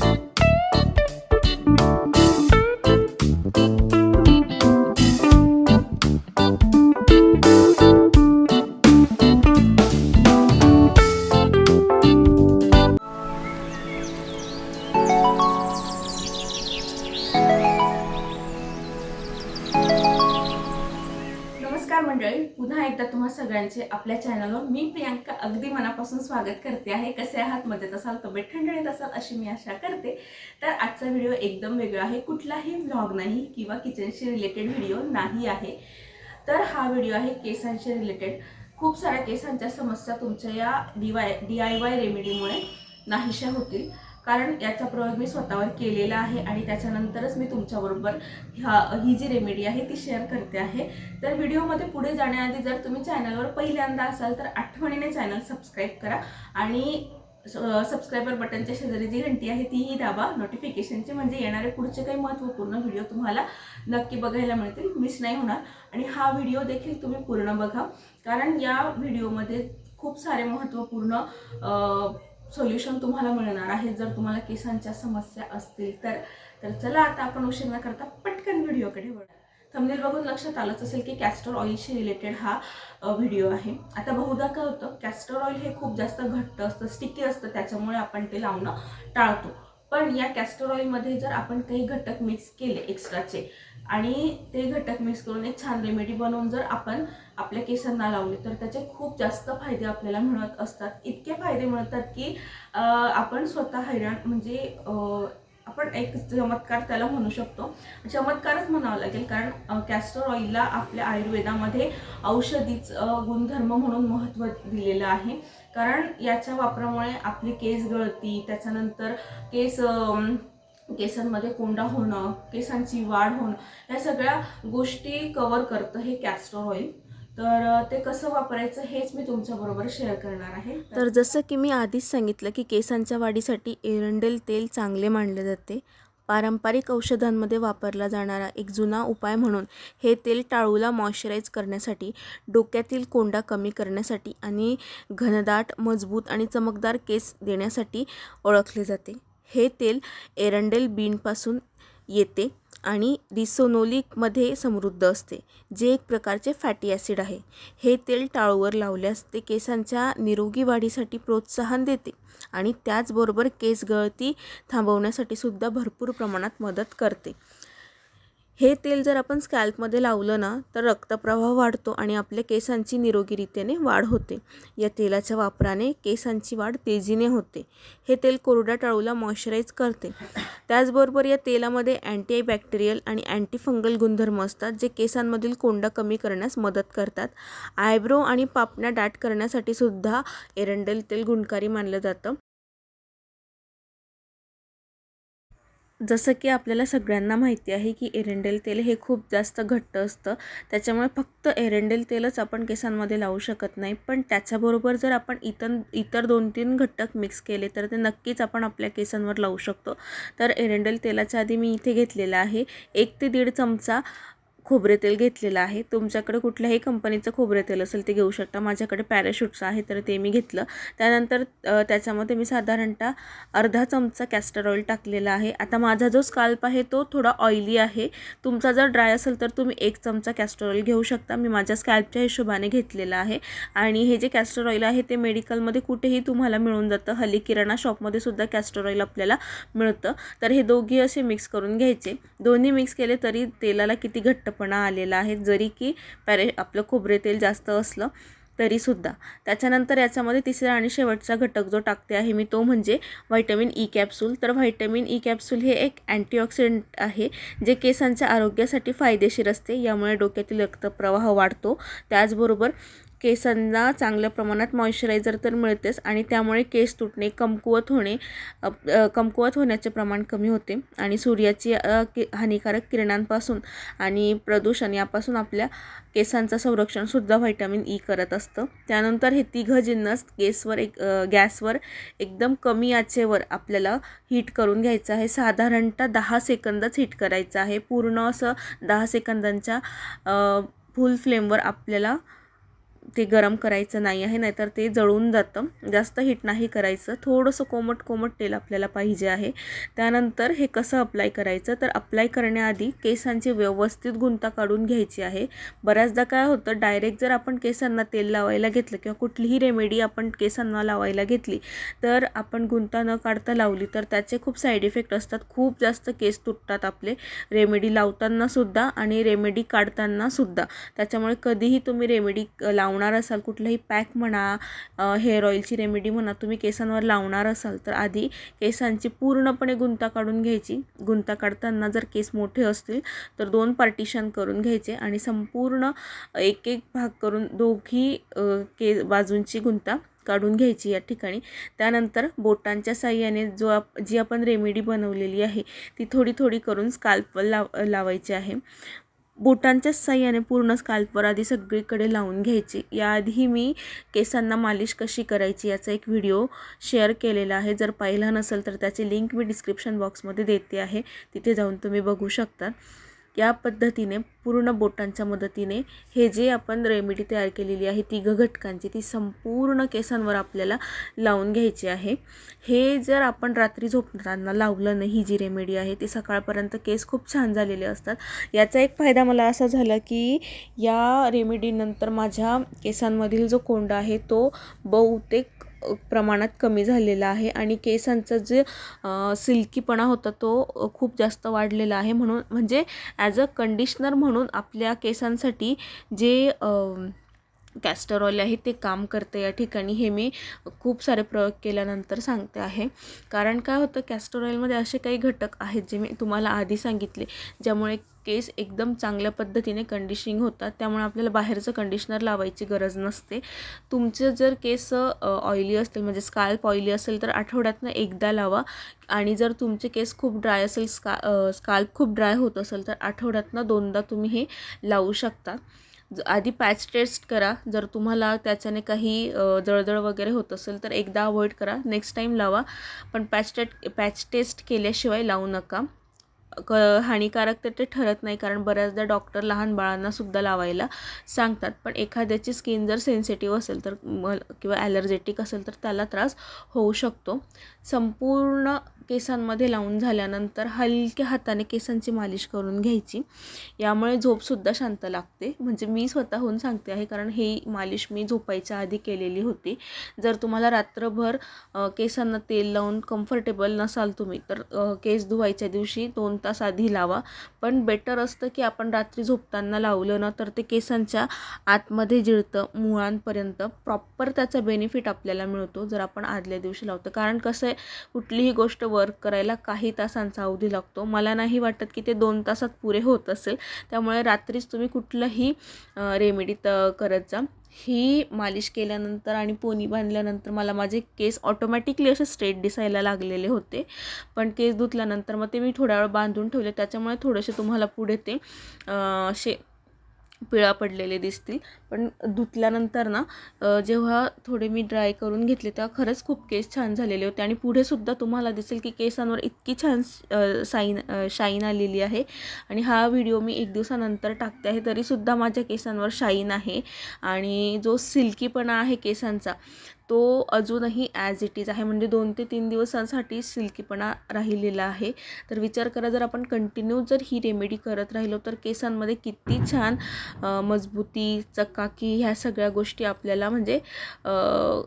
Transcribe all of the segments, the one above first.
Thank you. नमस्कार मंडळी पुन्हा एकदा तुम्हा सगळ्यांचे आपल्या चॅनलवर मी प्रियांका अगदी मनापासून स्वागत करते आहे. कसे आहात? मजेत असाल? तब्येत ठणठणीत असाल? अशी मी आशा करते. तर आजचा व्हिडिओ एकदम वेगळा आहे. कुठलाही व्लॉग नाही किंवा किचनशी रिलेटेड व्हिडिओ नाही आहे. तर हा व्हिडिओ आहे केसांशी रिलेटेड खूप साऱ्या केसांच्या समस्या तुमच्या या D Y D I Y रेमेडीमुळे नाहीशा होतील. कारण याचा प्रयोग मी स्वतःवर केलेला आहे आणि त्याच्यानंतरच मी तुमच्याबरोबर ह्या ही जी रेमेडी आहे ती शेअर करते आहे. तर व्हिडिओमध्ये पुढे जाण्याआधी जर तुम्ही चॅनलवर पहिल्यांदा असाल तर आठवणीने चॅनल सबस्क्राईब करा आणि सबस्क्रायबर बटनच्या शेजारी जी घंटी आहे तीही दाबा. नोटिफिकेशनची म्हणजे येणारे पुढचे काही महत्त्वपूर्ण व्हिडिओ तुम्हाला नक्की बघायला मिळतील. मिस नाही होणार. आणि हा व्हिडिओ देखील तुम्ही पूर्ण बघा. कारण या व्हिडिओमध्ये खूप सारे महत्त्वपूर्ण सोल्युशन तुम्हाला मिळणार आहे. जर तुम्हाला केसांच्या समस्या असतील तर तर चला आता आपण उशीर न करता पटकन व्हिडिओकडे वळूया. थंबनेल बघून लक्षात आलंच असेल की कॅस्टर ऑइलशी रिलेटेड हा व्हिडिओ आहे. आता बहुधा काय होतं? कॅस्टर ऑइल हे खूप जास्त घट्ट असतं स्टिकी असतं त्याच्यामुळे आपण ते लावणं टाळतो. पण या कॅस्टर ऑइलमध्ये जर आपण काही घटक मिक्स केले एक्स्ट्राचे आणि ते घटक मिक्स करून एक छान रेमेडी बनवून जर आपण आपल्या केसांना लावले तर त्याचे खूप जास्त फायदे आपल्याला मिळत असतात. इतके फायदे मिळतात की आपण स्वतः हैराण म्हणजे आपण एक चमत्कार त्याला म्हणू शकतो. चमत्कारच म्हणावं लागेल कारण कॅस्टर ऑइलला आपल्या आयुर्वेदामध्ये औषधीच गुणधर्म म्हणून महत्त्व दिलेलं आहे. कारण याच्या वापरामुळे आपली केस गळती त्याच्यानंतर केस केसांमध्ये कोंडा होणं केसांची वाढ होणं या सगळ्या गोष्टी कवर करतं हे कॅस्टर ऑइल तर ते कसं वापरायचं हेच मी तुमच्याबरोबर शेअर करणार आहे. तर जसं की मी आधीच सांगितलं की केसांच्या वाढीसाठी एरंडेल तेल चांगले मानले जाते. पारंपरिक औषधांमध्ये वापरला जाणारा एक जुना उपाय म्हणून हे तेल टाळूला मॉइश्चराईज करण्यासाठी डोक्यातील कोंडा कमी करण्यासाठी आणि घनदाट मजबूत आणि चमकदार केस देण्यासाठी ओळखले जाते. हे तेल एरंडेल बीनपासून येते. आणि रिसोनोलिकमध्ये समृद्ध असते जे एक प्रकारचे फॅटी ॲसिड आहे. हे तेल टाळूवर लावल्यास ते केसांच्या निरोगी वाढीसाठी प्रोत्साहन देते आणि त्याचबरोबर केस गळती थांबवण्यासाठी सुद्धा भरपूर प्रमाणात मदत करते. हे तेल जर आपण स्कॅल्पमध्ये लावलं ना तर रक्तप्रवाह वाढतो आणि आपल्या केसांची निरोगीरित्याने वाढ होते. या तेलाच्या वापराने केसांची वाढ तेजीने होते. हे तेल कोरड्या टाळूला मॉइश्चराईज करते. त्याचबरोबर या तेलामध्ये अँटी बॅक्टेरियल आणि अँटीफंगल गुणधर्म असतात जे केसांमधील कोंडा कमी करण्यास मदत करतात. आयब्रो आणि पापण्या दाट करण्यासाठी सुद्धा एरंडेल तेल गुणकारी मानलं जातं. जसं की आपल्याला सगळ्यांना माहिती आहे की एरंडेल तेल हे खूप जास्त घट्ट असतं. त्याच्यामुळे फक्त एरंडेल तेलच आपण केसांमध्ये लावू शकत नाही. पण त्याच्याबरोबर जर आपण इतर इतर दोन तीन घटक मिक्स केले तर ते नक्कीच आपण आपल्या केसांवर लावू शकतो. तर एरंडेल तेलाच्या आधी मी इथे घेतलेलं आहे. एक ते दीड चमचा खोबरे तेल घेतलेलं आहे. तुमच्याकडे कुठल्याही कंपनीचं खोबरे तेल असेल ते घेऊ शकता. माझ्याकडे पॅराशूटचं आहे तर ते मी घेतलं. त्यानंतर त्याच्यामध्ये मी साधारणतः अर्धा चमचा कॅस्टर ऑइल टाकलेला आहे. आता माझा जो स्काल्प आहे तो थोडा ऑइली आहे. तुमचा जर ड्राय असेल तर तुम्ही एक चमचा कॅस्टर ऑइल घेऊ शकता. मी माझ्या स्कॅल्पच्या हिशोबाने घेतलेलं आहे. आणि हे जे कॅस्टर ऑइल आहे ते मेडिकलमध्ये कुठेही तुम्हाला मिळून जातं. हल्ली किराणा शॉपमध्ये सुद्धा कॅस्टर ऑइल आपल्याला मिळतं. तर हे दोघी असे मिक्स करून घ्यायचे. दोन्ही मिक्स केले तरी तेलाला किती घट्ट घट्टपणा आलेला आहे जरी की पॅरे आपलं खोबरे तेल जास्त असलं तरीसुद्धा. त्याच्यानंतर याच्यामध्ये तिसरा आणि शेवटचा घटक जो टाकते आहे मी तो म्हणजे व्हायटमिन ई कॅप्सूल. तर व्हायटमिन ई कॅप्सूल हे एक अँटीऑक्सिडंट आहे जे केसांच्या आरोग्यासाठी फायदेशीर असते. यामुळे डोक्यातील रक्तप्रवाह वाढतो. त्याचबरोबर केसांना चांगल्या प्रमाणात मॉइश्चरायझर तर मिळतेच आणि त्यामुळे केस तुटणे कमकुवत होणे कमकुवत होण्याचे प्रमाण कमी होते. आणि सूर्याची कि हानिकारक किरणांपासून आणि प्रदूषण यापासून आपल्या केसांचं संरक्षणसुद्धा व्हायटामिन ई e करत असतं. त्यानंतर हे तिघं जिन्नस केसवर एक गॅसवर एकदम कमी आचेवर आपल्याला हीट करून घ्यायचं आहे. साधारणतः दहा सेकंदच हीट करायचं आहे. पूर्ण असं दहा सेकंदांच्या फुल फ्लेमवर आपल्याला ते गरम करायचं नाही आहे नाहीतर ते जळून जातं. जास्त हीट नाही करायचं. थोडंसं कोमट कोमट तेल आपल्याला पाहिजे आहे. त्यानंतर हे कसं अप्लाय करायचं? तर अप्लाय करण्याआधी केसांची व्यवस्थित गुंता काढून घ्यायची आहे. बऱ्याचदा काय होतं डायरेक्ट जर आपण केसांना तेल लावायला घेतलं किंवा कुठलीही रेमेडी आपण केसांना लावायला घेतली तर आपण गुंता न काढता लावली तर त्याचे खूप साईड इफेक्ट असतात. खूप जास्त केस तुटतात आपले. रेमेडी लावतानासुद्धा आणि रेमेडी काढतानासुद्धा त्याच्यामुळे कधीही तुम्ही रेमेडी लावणार असाल कुठलंही पॅक म्हणा हेअर ऑइलची रेमेडी म्हणा तुम्ही केसांवर लावणार असाल तर आधी केसांची पूर्णपणे गुंता काढून घ्यायची. गुंता काढताना जर केस मोठे असतील तर दोन पार्टिशन करून घ्यायचे आणि संपूर्ण एक एक भाग करून दोघी के बाजूंची गुंता काढून घ्यायची या ठिकाणी. त्यानंतर बोटांच्या साह्याने जो आप जी आपण रेमेडी बनवलेली आहे ती थोडी थोडी करून स्काल्प लाव लावायची आहे. बोटांच्याच साह्याने पूर्ण स्काल्पवर आधी सगळीकडे लावून घ्यायची. याआधी मी केसांना मालिश कशी करायची याचा एक व्हिडिओ शेअर केलेला आहे. जर पाहिला नसेल तर त्याची लिंक मी डिस्क्रिप्शन बॉक्समध्ये देते आहे. तिथे जाऊन तुम्ही बघू शकता. या पद्धतीने पूर्ण बोटांच्या मदतीने हे जे आपण रेमेडी तयार केलेली आहे तिघ घटकांची ती संपूर्ण केसांवर आपल्याला लावून घ्यायची आहे. हे जर आपण रात्री झोपताना लावलं नाही ही जी रेमेडी आहे ती सकाळपर्यंत केस खूप छान झालेले असतात. याचा एक फायदा मला असा झाला की या रेमेडीनंतर माझ्या केसांमधील जो कोंडा आहे तो बहुतेक प्रमाणात कमी झालेला आहे आणि केसांचा जे सिल्कीपणा होता तो खूप जास्त वाढलेला आहे. म्हणून म्हणजे ॲज अ कंडिशनर म्हणून आपल्या केसांसाठी जे कॅस्टर ऑइल आहे ते काम करते या ठिकाणी. हे मी खूप सारे प्रयोग केल्यानंतर सांगते आहे. कारण काय होतं कॅस्टर ऑइलमध्ये असे काही घटक आहेत जे मी तुम्हाला आधी सांगितले ज्यामुळे केस एकदम चांगल्या पद्धतीने कंडिशनिंग होतात. त्यामुळे आपल्याला बाहेरचं कंडिशनर लावायची गरज नसते. तुमचं जर केस ऑइली असतील म्हणजे स्काल्प ऑइली असेल तर आठवड्यातनं एकदा लावा. आणि जर तुमचे केस खूप ड्राय असेल स्का स्काल्प खूप ड्राय होत असेल तर आठवड्यातनं दोनदा तुम्ही हे लावू शकता. ज- आधी पॅच टेस्ट करा. जर तुम्हाला त्याच्याने काही जळजळ वगैरे होत असेल तर एकदा अवॉइड करा. नेक्स्ट टाईम लावा. पण पॅच टेट पॅच टेस्ट केल्याशिवाय लावू नका. क हानिकारक तर ते ठरत नाही कारण बऱ्याचदा डॉक्टर लहान बाळांना सुद्धा लावायला सांगतात. पण एखाद्याची स्किन जर सेन्सिटिव्ह असेल तर म किंवा ॲलर्जेटिक असेल तर त्याला त्रास होऊ शकतो. संपूर्ण केसांमध्ये लावून झाल्यानंतर हलक्या हाताने केसांची मालिश करून घ्यायची. यामुळे झोपसुद्धा शांत लागते. म्हणजे मी स्वतःहून सांगते आहे कारण ही मालिश मी झोपायच्या आधी केलेली होती. जर तुम्हाला रात्रभर केसांना तेल लावून कम्फर्टेबल नसाल तुम्ही तर केस धुवायच्या दिवशी दोन तास आधी लावा. पण बेटर असतं की आपण रात्री झोपताना लावलं ना तर ते केसांच्या आतमध्ये जिळतं मुळांपर्यंत. प्रॉपर त्याचा बेनिफिट आपल्याला मिळतो जर आपण आदल्या दिवशी लावतो. कारण कसं आहे कुठलीही गोष्ट वर्क करायला काही तासांचा अवधी लागतो. मला नाही वाटत की ते दोन तासात पुरे होत असेल. त्यामुळे रात्रीच तुम्ही कुठलंही रेमेडी त करत जा. ही मालिश केल्यानंतर आणि पोनी बांधल्यानंतर मला माझे केस ऑटोमॅटिकली असे स्ट्रेट दिसायला लागलेले होते. पण केस धुतल्यानंतर मग ते मी थोड्या वेळ बांधून ठेवले. त्याच्यामुळे थोडेसे तुम्हाला पुढे ते असे पिळा पडलेले दिसतील. पण धुतल्यानंतर ना जेव्हा थोडे मी ड्राय करून घेतले तेव्हा खरंच खूप केस छान झालेले होते. आणि पुढेसुद्धा तुम्हाला दिसेल की केसांवर इतकी छान साईन शाईन आलेली आहे. आणि हा व्हिडिओ मी एक दिवसानंतर टाकते आहे तरीसुद्धा माझ्या केसांवर शाईन आहे. आणि जो सिल्कीपणा आहे केसांचा तो अजूनही ॲज इट इज आहे. म्हणजे दोन ते तीन दिवसांसाठी सिल्कीपणा राहिलेला आहे. तर विचार करा जर आपण कंटिन्यू जर ही रेमेडी करत राहिलो तर केसांमध्ये किती छान मजबूती चकाकी ह्या सगळ्या गोष्टी आपल्याला म्हणजे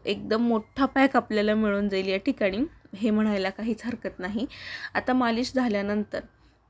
एकदम मोठा पॅक आपल्याला मिळून जाईल या ठिकाणी. हे म्हणायला काहीच हरकत नाही. आता मालिश झाल्यानंतर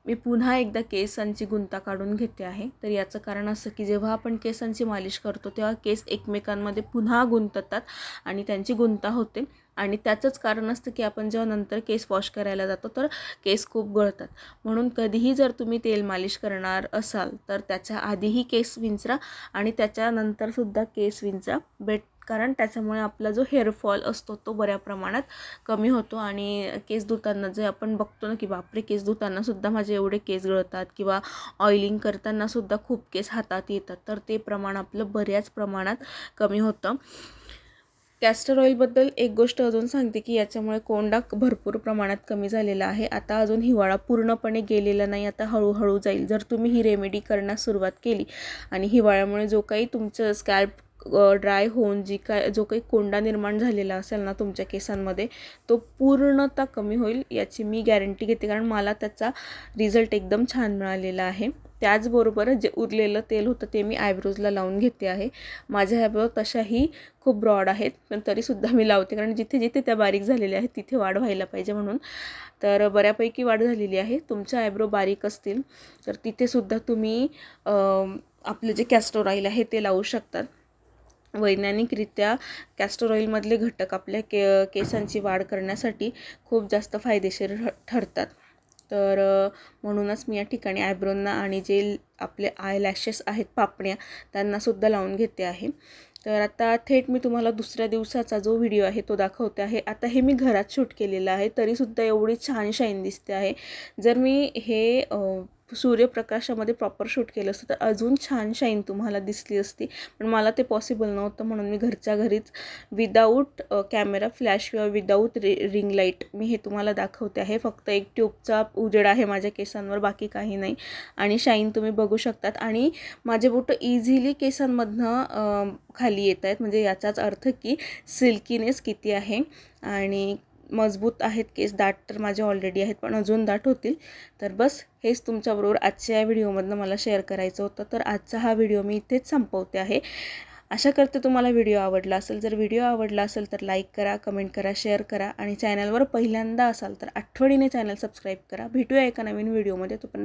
मी पुन्हा एकदा केसांची गुंता काढून घेते आहे. तर याचं कारण असं की जेव्हा आपण केसांची मालिश करतो तेव्हा केस एकमेकांमध्ये पुन्हा गुंततात आणि त्यांची गुंता होते. आणि त्याचंच कारण असतं की आपण जेव्हा नंतर केस वॉश करायला जातो तर केस खूप गळतात. म्हणून कधीही जर तुम्ही तेल मालिश करणार असाल तर त्याच्या आधीही केस विंचरा आणि त्याच्यानंतरसुद्धा केस विंचरा. बेट कारण त्याच्यामुळे आपला जो हेअरफॉल असतो तो बऱ्या प्रमाणात कमी होतो आणि केस धुताना जे आपण बघतो ना की बापरे केस धुतानासुद्धा माझे एवढे केस गळतात किंवा ऑइलिंग करतानासुद्धा खूप केस हातात येतात तर ते प्रमाण आपलं बऱ्याच प्रमाणात कमी होतं. कॅस्टर ऑइलबद्दल एक गोष्ट अजून सांगते की याच्यामुळे कोंडा भरपूर प्रमाणात कमी झालेला आहे. आता अजून हिवाळा पूर्णपणे गेलेला नाही. आता हळूहळू जाईल. जर तुम्ही ही रेमेडी करण्यास सुरुवात केली आणि हिवाळ्यामुळे जो काही तुमचं स्कॅल्प ड्राय होऊन जी काय जो काही कोंडा निर्माण झालेला असेल ना तुमच्या केसांमध्ये तो पूर्णतः कमी होईल याची मी गॅरंटी घेते. कारण मला त्याचा रिझल्ट एकदम छान मिळालेला आहे. त्याचबरोबर जे उरलेलं तेल होतं ते मी आयब्रोजला लावून घेते आहे. माझ्या आयब्रो तशाही खूप ब्रॉड आहेत पण तरीसुद्धा मी लावते. कारण जिथे जिथे त्या बारीक झालेल्या आहेत तिथे वाढ व्हायला पाहिजे म्हणून. तर बऱ्यापैकी वाढ झालेली आहे. तुमच्या आयब्रो बारीक असतील तर तिथेसुद्धा तुम्ही आपलं जे कॅस्टोर ऑइल आहे ते लावू शकतात. वैज्ञानिकरित्या कॅस्टर ऑइलमधले घटक आपल्या के केसांची वाढ करण्यासाठी खूप जास्त फायदेशीर ठ- ठरतात. तर म्हणूनच मी या ठिकाणी आयब्रोंना आणि जे आपले आय लॅशेस आहेत पापण्या त्यांनासुद्धा लावून घेते आहे. तर आता थेट मी तुम्हाला दुसऱ्या दिवसाचा जो व्हिडिओ आहे तो दाखवते आहे. आता हे मी घरात शूट केलेलं आहे तरीसुद्धा एवढी छान शाईन दिसते आहे. जर मी हे सूर्यप्रकाशामध्ये प्रॉपर शूट केलं असतं. तर अजून छान शाईन तुम्हाला दिसली असती. पण मला ते पॉसिबल नव्हतं म्हणून मी घरच्या घरीच विदाऊट कॅमेरा फ्लॅश किंवा विदाऊट रि रिंग लाइट मी हे तुम्हाला दाखवते आहे. फक्त एक ट्यूबचा उजेड आहे माझ्या केसांवर बाकी काही नाही. आणि शाईन तुम्ही बघू शकतात. आणि माझे बोटं इझिली केसांमधनं खाली येत आहेत म्हणजे याचाच अर्थ की सिल्कीनेस किती आहे. आणि मजबूत आहेत केस दाट तर माझे ऑलरेडी आहेत पण अजून दाट होतील. तर बस हेच तुमच्याबरोबर आजच्या या व्हिडिओमधनं मला शेअर करायचं होतं. तर आजचा हा व्हिडिओ मी इथेच संपवते आहे. आशा करते तुम्हाला व्हिडिओ आवडला असेल. जर व्हिडिओ आवडला असेल तर लाईक करा कमेंट करा शेअर करा आणि चॅनलवर पहिल्यांदा असाल तर आठवणीने चॅनल सबस्क्राईब करा. भेटूया एका नवीन व्हिडिओमध्ये. तोपर्यंत